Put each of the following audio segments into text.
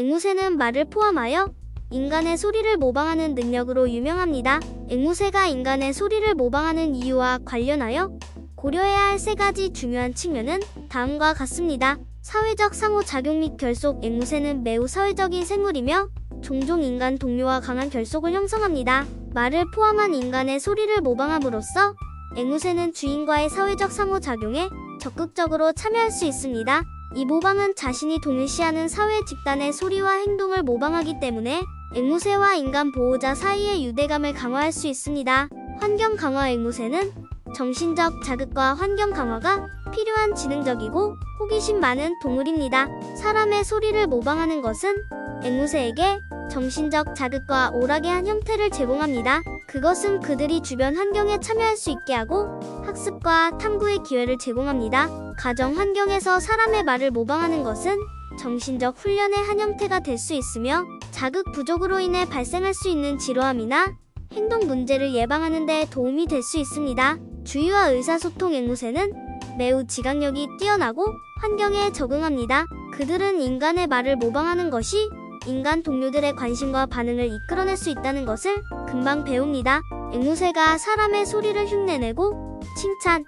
앵무새는 말을 포함하여 인간의 소리를 모방하는 능력으로 유명합니다. 앵무새가 인간의 소리를 모방하는 이유와 관련하여 고려해야 할 세 가지 중요한 측면은 다음과 같습니다. 사회적 상호작용 및 결속 앵무새는 매우 사회적인 생물이며 종종 인간 동료와 강한 결속을 형성합니다. 말을 포함한 인간의 소리를 모방함으로써 앵무새는 주인과의 사회적 상호작용에 적극적으로 참여할 수 있습니다. 이 모방은 자신이 동일시하는 사회 집단의 소리와 행동을 모방하기 때문에 앵무새와 인간 보호자 사이의 유대감을 강화할 수 있습니다. 환경 강화 앵무새는 정신적 자극과 환경 강화가 필요한 지능적이고 호기심 많은 동물입니다. 사람의 소리를 모방하는 것은 앵무새에게 정신적 자극과 오락의 형태를 제공합니다. 그것은 그들이 주변 환경에 참여할 수 있게 하고 학습과 탐구의 기회를 제공합니다. 가정 환경에서 사람의 말을 모방하는 것은 정신적 훈련의 한 형태가 될 수 있으며 자극 부족으로 인해 발생할 수 있는 지루함이나 행동 문제를 예방하는 데 도움이 될 수 있습니다. 주의와 의사소통 앵무새는 매우 지각력이 뛰어나고 환경에 적응합니다. 그들은 인간의 말을 모방하는 것이 인간 동료들의 관심과 반응을 이끌어낼 수 있다는 것을 금방 배웁니다. 앵무새가 사람의 소리를 흉내내고 칭찬,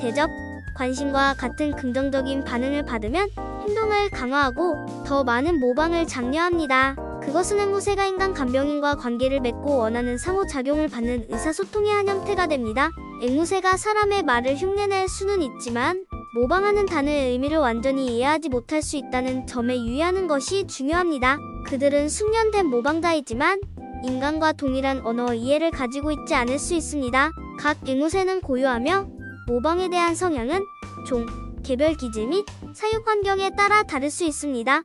대접, 관심과 같은 긍정적인 반응을 받으면 행동을 강화하고 더 많은 모방을 장려합니다. 그것은 앵무새가 인간 간병인과 관계를 맺고 원하는 상호작용을 받는 의사소통의 한 형태가 됩니다. 앵무새가 사람의 말을 흉내낼 수는 있지만 모방하는 단어의 의미를 완전히 이해하지 못할 수 있다는 점에 유의하는 것이 중요합니다. 그들은 숙련된 모방자이지만 인간과 동일한 언어 이해를 가지고 있지 않을 수 있습니다. 각 앵무새는 고유하며 모방에 대한 성향은 종, 개별 기질 및 사육 환경에 따라 다를 수 있습니다.